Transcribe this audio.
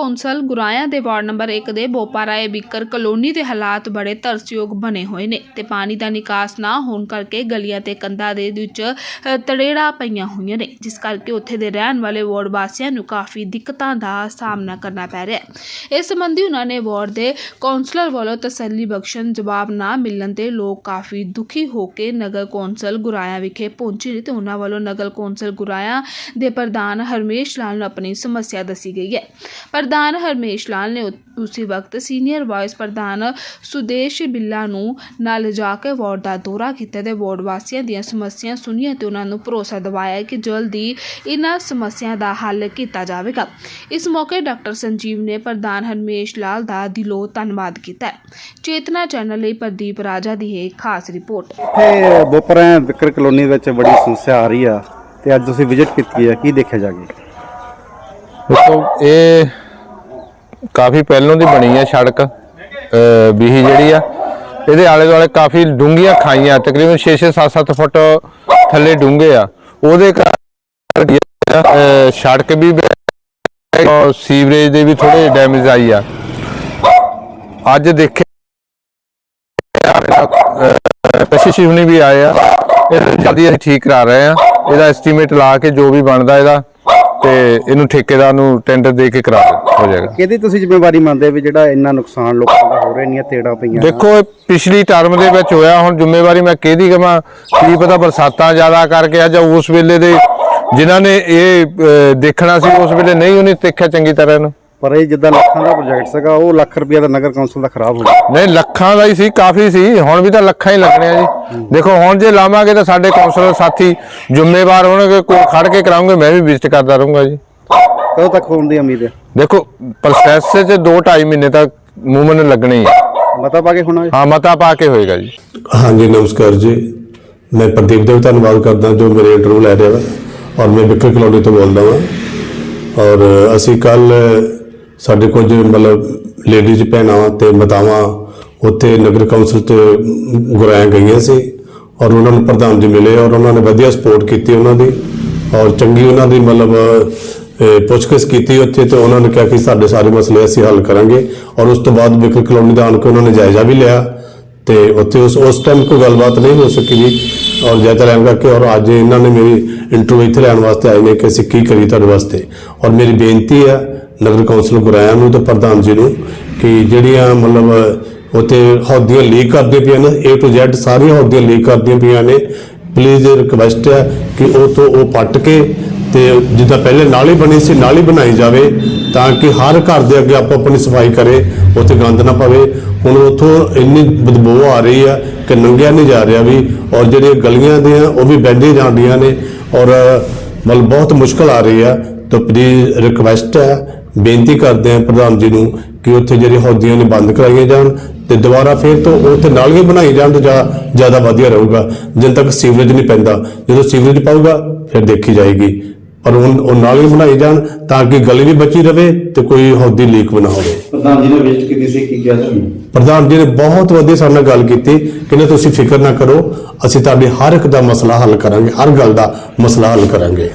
Council ਗੁਰਾਇਆ ਦੇ ward number 1 ਦੇ Boparai Bikkar colony ਦੇ ਹਾਲਾਤ ਬੜੇ ਤਰਸਯੋਗ ਬਣੇ ਹੋਏ ਨੇ ਤੇ ਪਾਣੀ ਦਾ ਨਿਕਾਸ ਨਾ ਹੋਣ ਕਰਕੇ ਗਲੀਆਂ ਤੇ ਕੰਧਾਂ ਦੇ ਵਿੱਚ ਅ, ਪਈਆਂ ਹੋਈਆਂ ਨੇ ਜਿਸ ਕਰਕੇ ਉੱਥੇ ਦੇ ਰਹਿਣ ਵਾਲੇ ਵਾਰਡ ਵਾਸੀਆਂ ਨੂੰ ਕਾਫੀ ਦਿੱਕਤਾਂ ਦਾ ਸਾਹਮਣਾ ਕਰਨਾ ਪੈ ਰਿਹਾ ਹੈ। ਇਸ ਸੰਬੰਧੀ ਉਹਨਾਂ ਨੇ ਵਾਰਡ ਦੇ ਕੌਂਸਲਰ ਵੱਲੋਂ ਤਸੱਲੀ ਬਖਸ਼ਣ ਜਵਾਬ ਨਾ ਮਿਲਣ ਤੇ ਲੋਕ ਕਾਫੀ ਦੁਖੀ ਹੋ ਕੇ ਨਗਰ ਕੌਂਸਲ ਗੁਰਾਇਆ ਵਿਖੇ ਪਹੁੰਚੇ ਨੇ ਤੇ ਉਹਨਾਂ ਵੱਲੋਂ ਨਗਰ ਕੌਂਸਲ ਗੁਰਾਇਆ ਦੇ ਪ੍ਰਧਾਨ ਹਰਮੇਸ਼ ਲਾਲ ਨੂੰ ਆਪਣੀ ਸਮੱਸਿਆ ਦੱਸੀ ਗਈ ਹੈ। ਪਰ ਪ੍ਰਧਾਨ ਹਰਮੇਸ਼ ਲਾਲ ਨੇ ਉਸੇ ਵਕਤ ਸੀਨੀਅਰ ਵਾਈਸ ਪ੍ਰਧਾਨ ਸੁਦੇਸ਼ ਬਿੱਲਾ ਨੂੰ ਨਾਲ ਜਾ ਕੇ ਵਾਰਡ ਦਾ ਦੌਰਾ ਕੀਤਾ ਤੇ ਵਾਰਡ ਵਾਸੀਆਂ ਦੀਆਂ ਸਮੱਸਿਆ ਸੁਣੀਆਂ ਤੇ ਉਹਨਾਂ ਨੂੰ ਭਰੋਸਾ ਦਿਵਾਇਆ ਕਿ ਜਲਦੀ ਇਹਨਾਂ ਸਮੱਸਿਆ ਦਾ ਹੱਲ ਕੀਤਾ ਜਾਵੇਗਾ। ਇਸ ਮੌਕੇ ਡਾਕਟਰ ਸੰਜੀਵ ਨੇ ਪ੍ਰਧਾਨ ਹਰਮੇਸ਼ ਲਾਲ ਦਾ ਦਿਲੋਂ ਧੰਨਵਾਦ ਕੀਤਾ। ਚੇਤਨਾ ਚੈਨਲ ਲਈ ਪ੍ਰਦੀਪ ਰਾਜਾ ਦੀ ਇਹ ਖਾਸ ਰਿਪੋਰਟ। ਇੱਥੇ ਬੋਪਰਾ ਵਿਕਰ ਕਲੋਨੀ ਵਿੱਚ ਬੜੀ ਸਮੱਸਿਆ ਆ ਰਹੀ ਆ ਤੇ ਅੱਜ ਤੁਸੀਂ ਵਿਜ਼ਿਟ ਕੀਤੀ ਆ ਕੀ ਦੇਖਿਆ ਜਾਗੇ ਦੇਖੋ ਇਹ ਕਾਫੀ ਪਹਿਲੋਂ ਦੀ ਬਣੀ ਆ ਸੜਕ ਬੀਹੀ ਜਿਹੜੀ ਆ। ਇਹਦੇ ਆਲੇ ਦੁਆਲੇ ਕਾਫੀ ਡੂੰਘੀਆਂ ਖਾਈਆਂ, ਤਕਰੀਬਨ 6-6 7-7 ਫੁੱਟ ਥੱਲੇ ਡੂੰਘੇ ਆ। ਉਹਦੇ ਕਾਰਨ ਸੜਕ ਵੀ ਔਰ ਸੀਵਰੇਜ ਦੇ ਵੀ ਥੋੜੇ ਡੈਮੇਜ ਆਈ ਆ। ਅੱਜ ਦੇਖੇ ਕਸ਼ਿਸ਼ ਹੁਣੀ ਵੀ ਆਏ ਆ। ਇਹ ਜਲਦੀ ਅਸੀਂ ਠੀਕ ਕਰਾ ਰਹੇ ਆ। ਇਹਦਾ ਐਸਟੀਮੇਟ ਲਾ ਕੇ ਜੋ ਵੀ ਬਣਦਾ ਇਹਦਾ ਤੇ ਇਹਨੂੰ ਠੇਕੇਦਾਰ ਨੂੰ ਟੈਂਡਰ ਦੇ ਕੇ ਕਰਾ ਦੇ- ਹੋ ਜਾਏਗਾ। ਕਿਹਦੀ ਤੁਸੀਂ ਜ਼ਿੰਮੇਵਾਰੀ ਮੰਨਦੇ ਵੀ ਜਿਹੜਾ ਇੰਨਾ ਨੁਕਸਾਨ ਲੋਕਾਂ ਦਾ ਹੋ ਰਿਹਾ ਇੰਨੀਆਂ ਤੇੜਾਂ ਪਈਆਂ ਦੇਖੋ ਇਹ ਪਿਛਲੀ ਟਰਮ ਦੇ ਵਿੱਚ ਹੋਇਆ ਹੁਣ ਜ਼ਿੰਮੇਵਾਰੀ ਮੈਂ ਕਿਹਦੀ ਕਵਾਂ? ਕੀ ਪਤਾ ਬਰਸਾਤਾਂ ਜ਼ਿਆਦਾ ਕਰਕੇ ਆ ਜਾਂ ਉਸ ਵੇਲੇ ਦੇ ਜਿਨ੍ਹਾਂ ਨੇ ਇਹ ਅਹ, ਦੇਖਣਾ ਸੀ ਉਸ ਵੇਲੇ ਨਹੀਂ ਉਹਨੇ ਦੇਖਿਆ ਚੰਗੀ ਤਰ੍ਹਾਂ ਇਹਨੂੰ। ਪਰ ਇਹ ਜਿੱਦਾਂ ਲੱਖਾਂ ਦਾ ਪ੍ਰੋਜੈਕਟ ਸੀਗਾ ਉਹ ਲੱਖ ਰੁਪਏ ਦਾ ਨਗਰ ਕੌਂਸਲ ਦਾ ਖਰਾਬ ਹੋ ਗਿਆ। ਨਹੀਂ ਲੱਖਾਂ ਦਾ ਹੀ ਸੀ ਕਾਫੀ ਸੀ। ਹੁਣ ਵੀ ਤਾਂ ਲੱਖਾਂ ਹੀ ਲੱਗਣੇ ਆ ਜੀ। ਦੇਖੋ ਹੁਣ ਜੇ ਲਾਵਾਂਗੇ ਤਾਂ ਸਾਡੇ ਕਾਉਂਸਲਰ ਸਾਥੀ ਜ਼ਿੰਮੇਵਾਰ ਹੋਣਗੇ ਕੋਲ ਖੜ ਕੇ ਕਰਾਉਂਗੇ ਮੈਂ ਵੀ ਵਿਜ਼ਿਟ ਕਰਦਾ ਰਹੂੰਗਾ ਜੀ। ਕਦੋਂ ਤੱਕ ਹੋਣ ਦੀ ਉਮੀਦ ਹੈ? ਦੇਖੋ ਪ੍ਰੋਸੈਸ 'ਚ 2.5 ਮਹੀਨੇ ਤੱਕ ਮੂਵਮੈਂਟ ਲੱਗਣੇ ਹੀ। ਆ ਮਤਾ ਪਾ ਕੇ ਹੋਣਾ ਹੈ? ਹਾਂ ਮਤਾ ਪਾ ਕੇ ਹੋਏਗਾ ਜੀ। ਹਾਂਜੀ ਨਮਸਕਾਰ ਜੀ। ਮੈਂ ਪ੍ਰਦੀਪ ਦਾ ਵੀ ਧੰਨਵਾਦ ਕਰਦਾ ਜੋ ਮੇਰੇ ਇੰਟਰਵਿਊ ਲੈ ਰਿਹਾ ਵਾ ਔਰ ਮੈਂ ਬਿਕਰ ਕਲੋਨੀ ਤੋਂ ਬੋਲਦਾ ਹਾਂ ਔਰ ਅਸੀਂ ਕੱਲ ਸਾਡੇ ਕੁਝ ਮਤਲਬ ਲੇਡੀਜ਼ ਭੈਣਾਂ ਤੇ ਮਾਤਾਵਾਂ ਉੱਥੇ ਨਗਰ ਕੌਂਸਲ 'ਚ ਗੁਰਾਇਆ ਗਈਆਂ ਸੀ ਔਰ ਉਹਨਾਂ ਨੂੰ ਪ੍ਰਧਾਨ ਜੀ ਮਿਲੇ ਔਰ ਉਹਨਾਂ ਨੇ ਵਧੀਆ ਸਪੋਰਟ ਕੀਤੀ ਉਹਨਾਂ ਦੀ ਔਰ ਚੰਗੀ ਉਹਨਾਂ ਦੀ ਮਤਲਬ ਪੁੱਛਗਿੱਛ ਕੀਤੀ ਉੱਥੇ ਤੇ ਉਹਨਾਂ ਨੇ ਕਿਹਾ ਕਿ ਸਾਡੇ ਸਾਰੇ ਮਸਲੇ ਅਸੀਂ ਹੱਲ ਕਰਾਂਗੇ ਔਰ ਉਸ ਤੋਂ ਬਾਅਦ ਬਿਕਰ ਕਲੋਨੀ ਦਾ ਆਣ ਕੇ ਉਹਨਾਂ ਨੇ ਜਾਇਜ਼ਾ ਵੀ ਲਿਆ ਤੇ ਉੱਥੇ ਉਸ ਉਸ ਟਾਈਮ ਕੋਈ ਗੱਲਬਾਤ ਨਹੀਂ ਹੋ ਸਕੀ ਜੀ ਔਰ ਜ਼ਿਆਦਾ ਲੈਣ ਕਰਕੇ ਔਰ ਅੱਜ ਇਹਨਾਂ ਨੇ ਮੇਰੀ ਇੰਟਰਵਿਊ ਇੱਥੇ ਲੈਣ ਵਾਸਤੇ ਆਏ ਨੇ ਕਿ ਅਸੀਂ ਕੀ ਕਰੀ ਤੁਹਾਡੇ ਵਾਸਤੇ ਔਰ ਮੇਰੀ ਬੇਨਤੀ ਹੈ ਨਗਰ ਕੌਂਸਲ ਗੁਰਾਇਆ ਨੂੰ ਤੇ ਪ੍ਰਧਾਨ ਜੀ ਨੂੰ ਕਿ ਜਿਹੜੀਆਂ ਮਤਲਬ ਉੱਥੇ ਹੌਦੀਆਂ ਲੀਕ ਕਰਦੀਆਂ ਪਈਆਂ ਨੇ A to Z ਸਾਰੀਆਂ ਹੌਦੀਆਂ ਲੀਕ ਕਰਦੀਆਂ ਪਈਆਂ ਨੇ। ਪਲੀਜ਼ ਰਿਕਵੈਸਟ ਹੈ ਕਿ ਉਹ ਤੋਂ ਉਹ ਪੱਟ ਕੇ ਤੇ ਜਿੱਦਾਂ ਪਹਿਲੇ ਨਾਲੀ ਬਣੀ ਸੀ, ਨਾਲੀ ਬਣਾਈ ਜਾਵੇ ਤਾਂ ਕਿ ਹਰ ਘਰ ਦੇ ਅੱਗੇ ਆਪੋ ਆਪਣੀ ਸਫ਼ਾਈ ਕਰੇ, ਉੱਥੇ ਗੰਦ ਨਾ ਪਵੇ। ਹੁਣ ਉੱਥੋਂ ਇੰਨੀ ਬਦਬੂ ਆ ਰਹੀ ਆ ਕਿ ਨੰਗਿਆ ਨਹੀਂ ਜਾ ਰਿਹਾ ਵੀ, ਔਰ ਜਿਹੜੀਆਂ ਗਲੀਆਂ ਦੇ ਆ ਉਹ ਵੀ ਬੈਂਡੀ ਜਾਂਦੀਆਂ ਨੇ, ਔਰ ਮਤਲਬ ਬਹੁਤ ਮੁਸ਼ਕਲ ਆ ਰਹੀ ਆ ਤਾਂ ਪਲੀਜ਼ ਰਿਕਵੈਸਟ ਹੈ ਬੇਨਤੀ ਕਰਦੇ ਆ ਪ੍ਰਧਾਨ ਜੀ ਨੂੰ ਕਿ ਉੱਥੇ ਜਿਹੜੇ ਹੌਦੀਆਂ ਨੇ ਬੰਦ ਕਰਾਈਆਂ ਜਾਣ ਤੇ ਦੁਬਾਰਾ ਫੇਰ ਤੋਂ ਉੱਥੇ ਨਾਲੀਆਂ ਬਣਾਈ ਜਾਣ ਤਾਂ ਜ਼ਿਆ- ਜ਼ਿਆਦਾ ਵਧੀਆ ਰਹੂਗਾ। ਜਿੰਨ ਤੱਕ ਸੀਵਰੇਜ ਨਹੀਂ ਪੈਂਦਾ ਜਦੋਂ ਸੀਵਰੇਜ ਪਾਊਗਾ ਫਿਰ ਦੇਖੀ ਜਾਏਗੀ। ਪਰ ਉਹ ਨਾਲੀਆਂ ਬਣਾਈ ਜਾਣ ਤਾਂ ਕਿ ਗਲੀ ਵੀ ਬਚੀ ਰਵੇ ਤੇ ਕੋਈ ਹੌਦੀ ਲੀਕ ਵੀ ਨਾ ਹੋਵੇ। ਪ੍ਰਧਾਨ ਜੀ ਨੇ ਵਿਜ਼ਿਟ ਕੀਤੀ ਸੀ ਕੀ ਕਿਹਾ ਤੁਹਾਨੂੰ ਪ੍ਰਧਾਨ ਜੀ ਨੇ ਬਹੁਤ ਵਧੀਆ ਸਾਡੇ ਨਾਲ ਗੱਲ ਕੀਤੀ ਕਹਿੰਦੇ ਤੁਸੀਂ ਫਿਕਰ ਨਾ ਕਰੋ ਅਸੀਂ ਤੁਹਾਡੇ ਹਰ ਇੱਕ ਦਾ ਮਸਲਾ ਹੱਲ ਕਰਾਂਗੇ ਹਰ ਗੱਲ ਦਾ ਮਸਲਾ ਹੱਲ ਕਰਾਂਗੇ।